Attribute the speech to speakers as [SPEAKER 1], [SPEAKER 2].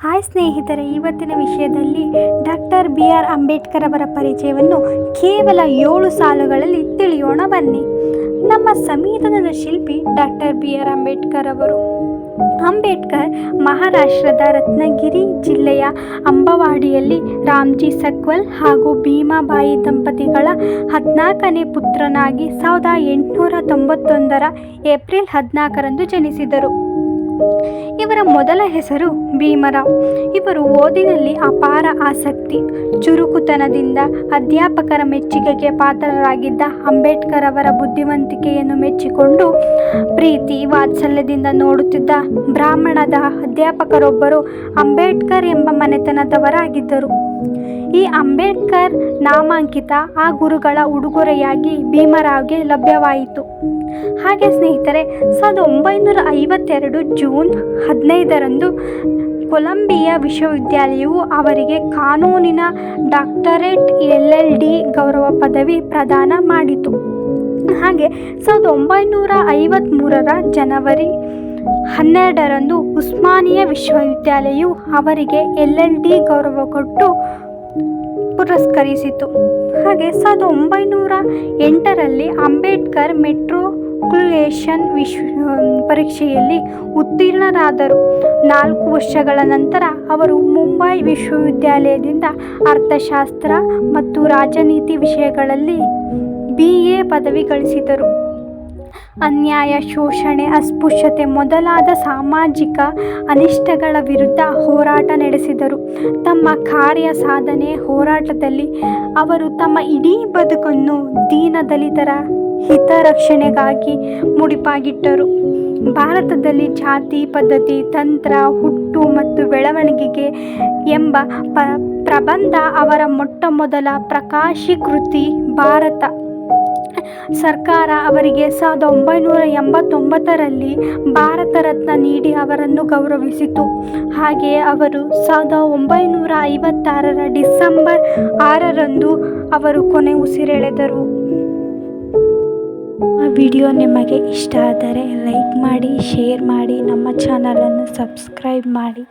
[SPEAKER 1] Hi ಸ್ನೇಹಿತರೆ, ಇವತ್ತಿನ ವಿಷಯದಲ್ಲಿ ಡಾಕ್ಟರ್ ಬಿ ಆರ್ ಅಂಬೇಡ್ಕರ್ ಅವರ ಪರಿಚಯವನ್ನು ಕೇವಲ ಏಳು ಸಾಲುಗಳಲ್ಲಿ ತಿಳಿಯೋಣ ಬನ್ನಿ. ನಮ್ಮ ಸಂವಿಧಾನದ ಶಿಲ್ಪಿ ಡಾಕ್ಟರ್ ಬಿ ಆರ್ ಅಂಬೇಡ್ಕರ್ ಅವರು. ಅಂಬೇಡ್ಕರ್ ಮಹಾರಾಷ್ಟ್ರದ ರತ್ನಗಿರಿ ಜಿಲ್ಲೆಯ ಅಂಬವಾಡಿಯಲ್ಲಿ ರಾಮ್ಜಿ ಸಕ್ವಲ್ ಹಾಗೂ ಭೀಮಾಬಾಯಿ ದಂಪತಿಗಳ ಹದಿನಾಲ್ಕನೇ ಪುತ್ರನಾಗಿ ಸಾವಿರದ ಎಂಟುನೂರ ತೊಂಬತ್ತೊಂದರ ಏಪ್ರಿಲ್ ಹದಿನಾಲ್ಕರಂದು ಜನಿಸಿದರು. ಇವರ ಮೊದಲ ಹೆಸರು ಭೀಮರಾವ್. ಇವರು ಓದಿನಲ್ಲಿ ಅಪಾರ ಆಸಕ್ತಿ. ಚುರುಕುತನದಿಂದ ಅಧ್ಯಾಪಕರ ಮೆಚ್ಚುಗೆಗೆ ಪಾತ್ರರಾಗಿದ್ದ ಅಂಬೇಡ್ಕರ್ ಅವರ ಬುದ್ಧಿವಂತಿಕೆಯನ್ನು ಮೆಚ್ಚಿಕೊಂಡು ಪ್ರೀತಿ, ವಾತ್ಸಲ್ಯದಿಂದ ನೋಡುತ್ತಿದ್ದ ಬ್ರಾಹ್ಮಣದ ಅಧ್ಯಾಪಕರೊಬ್ಬರು ಅಂಬೇಡ್ಕರ್ ಎಂಬ ಮನೆತನದವರಾಗಿದ್ದರು. ಈ ಅಂಬೇಡ್ಕರ್ ನಾಮಾಂಕಿತ ಆ ಗುರುಗಳ ಉಡುಗೊರೆಯಾಗಿ ಭೀಮರಾವ್ಗೆ ಲಭ್ಯವಾಯಿತು. ಹಾಗೆ ಸ್ನೇಹಿತರೆ, ಸಾವಿರದ ಒಂಬೈನೂರ ಐವತ್ತೆರಡು ಜೂನ್ ಹದಿನೈದರಂದು ಕೊಲಂಬಿಯಾ ವಿಶ್ವವಿದ್ಯಾಲಯವು ಅವರಿಗೆ ಕಾನೂನಿನ ಡಾಕ್ಟರೇಟ್ ಎಲ್ ಎಲ್ ಡಿ ಗೌರವ ಪದವಿ ಪ್ರದಾನ ಮಾಡಿತು. ಹಾಗೆ ಸಾವಿರದ ಒಂಬೈನೂರ ಐವತ್ತ್ಮೂರರ ಜನವರಿ ಹನ್ನೆರಡರಂದು ಉಸ್ಮಾನಿಯಾ ವಿಶ್ವವಿದ್ಯಾಲಯವು ಅವರಿಗೆ ಎಲ್ ಎಲ್ ಡಿ ಗೌರವ ಕೊಟ್ಟು ಪುರಸ್ಕರಿಸಿತು. ಹಾಗೆ ಸಾವಿರದ ಒಂಬೈನೂರ ಎಂಟರಲ್ಲಿ ಅಂಬೇಡ್ಕರ್ ಮೆಟ್ರೋಕ್ಯುಲೇಷನ್ ವಿಶ್ವ ಪರೀಕ್ಷೆಯಲ್ಲಿ ಉತ್ತೀರ್ಣರಾದರು. ನಾಲ್ಕು ವರ್ಷಗಳ ನಂತರ ಅವರು ಮುಂಬೈ ವಿಶ್ವವಿದ್ಯಾಲಯದಿಂದ ಅರ್ಥಶಾಸ್ತ್ರ ಮತ್ತು ರಾಜನೀತಿ ವಿಷಯಗಳಲ್ಲಿ ಬಿ ಎ ಪದವಿ ಗಳಿಸಿದರು. ಅನ್ಯಾಯ, ಶೋಷಣೆ, ಅಸ್ಪೃಶ್ಯತೆ ಮೊದಲಾದ ಸಾಮಾಜಿಕ ಅನಿಷ್ಟಗಳ ವಿರುದ್ಧ ಹೋರಾಟ ನಡೆಸಿದರು. ತಮ್ಮ ಕಾರ್ಯ ಸಾಧನೆ ಹೋರಾಟದಲ್ಲಿ ಅವರು ತಮ್ಮ ಇಡೀ ಬದುಕನ್ನು ದೀನದಲಿತರ ಹಿತರಕ್ಷಣೆಗಾಗಿ ಮುಡಿಪಾಗಿಟ್ಟರು. ಭಾರತದಲ್ಲಿ ಜಾತಿ, ಪದ್ಧತಿ, ತಂತ್ರ, ಹುಟ್ಟು ಮತ್ತು ಬೆಳವಣಿಗೆಗೆ ಎಂಬ ಪ್ರಬಂಧ ಅವರ ಮೊಟ್ಟ ಮೊದಲ ಪ್ರಕಾಶೀಕೃತಿ ಭಾರತ. ಸರ್ಕಾರ ಅವರಿಗೆ ಸಾವಿರದ ಒಂಬೈನೂರ ಎಂಬತ್ತೊಂಬತ್ತರಲ್ಲಿ ಭಾರತ ರತ್ನ ನೀಡಿ ಅವರನ್ನು ಗೌರವಿಸಿತು. ಹಾಗೆಯೇ ಅವರು ಸಾವಿರದ ಒಂಬೈನೂರ ಐವತ್ತಾರರ ಡಿಸೆಂಬರ್ ಆರರಂದು ಅವರು ಕೊನೆ ಉಸಿರೆಳೆದರು. ವಿಡಿಯೋ ನಿಮಗೆ ಇಷ್ಟ ಆದರೆ ಲೈಕ್ ಮಾಡಿ, ಶೇರ್ ಮಾಡಿ, ನಮ್ಮ ಚಾನಲನ್ನು ಸಬ್ಸ್ಕ್ರೈಬ್ ಮಾಡಿ.